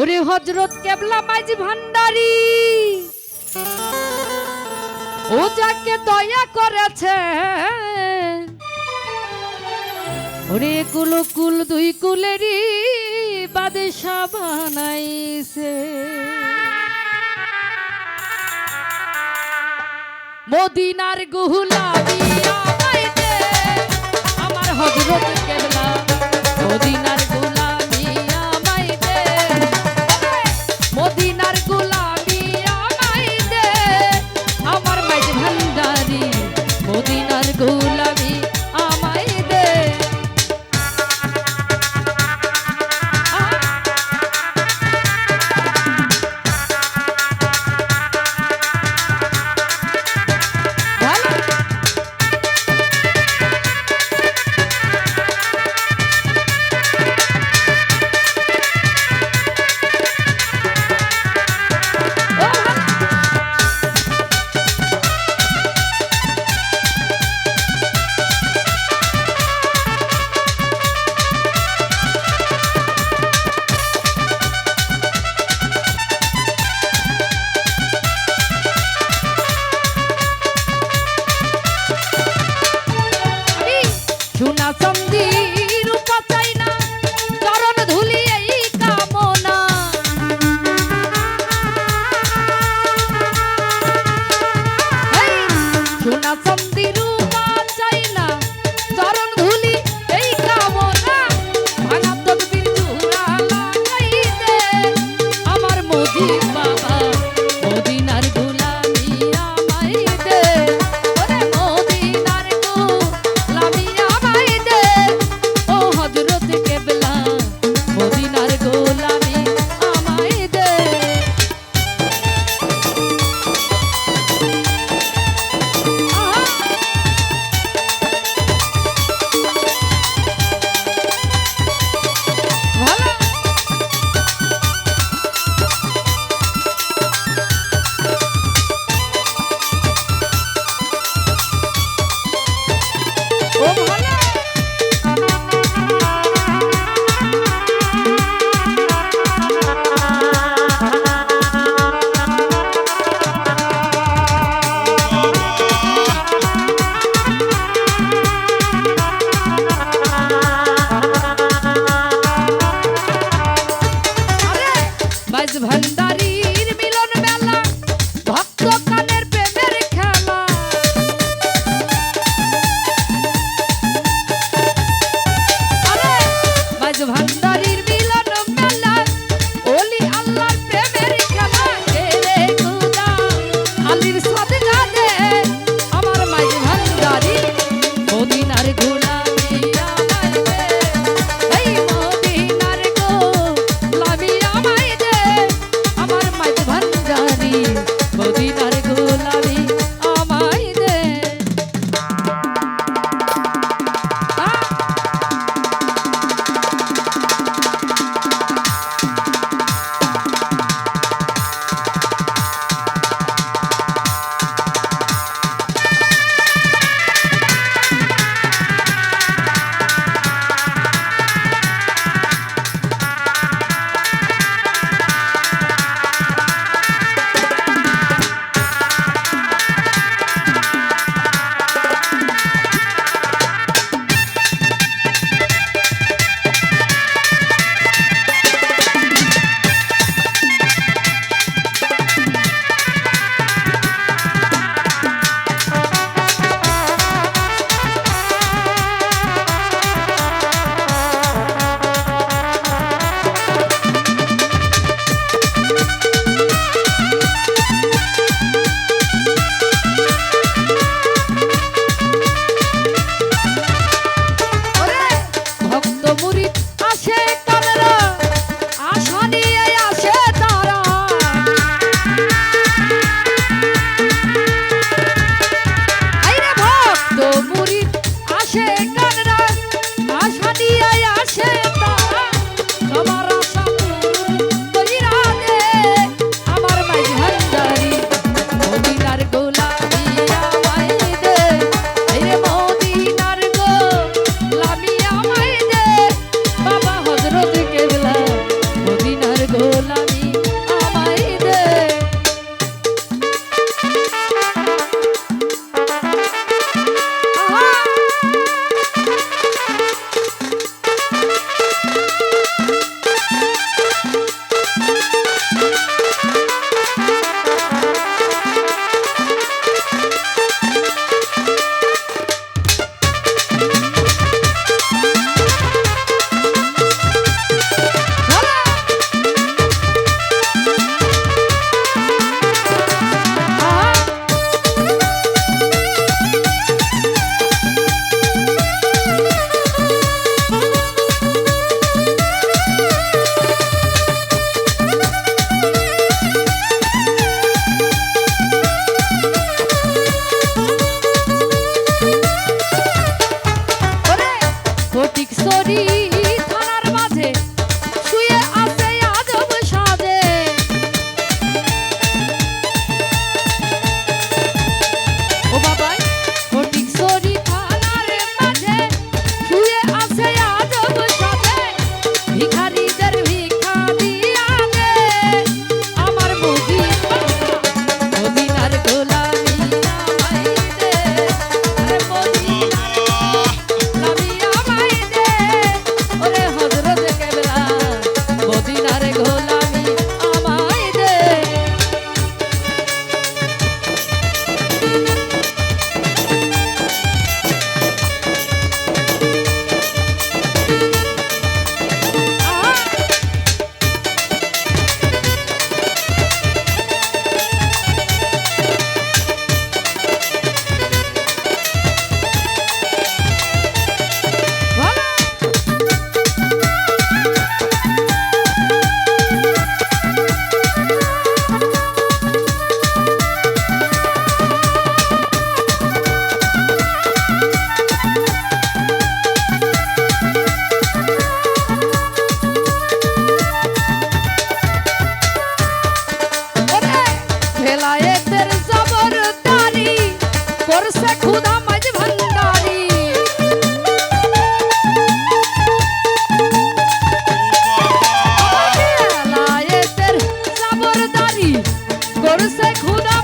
ওরে হজরত কেবলা মাঝি ভান্ডারি। ও যাকে দয়া করেছে। ওরে কুল কুল দুই কুলেরই বাদে বানাইছে। মদিনার গুহুলা দিয়া খুদা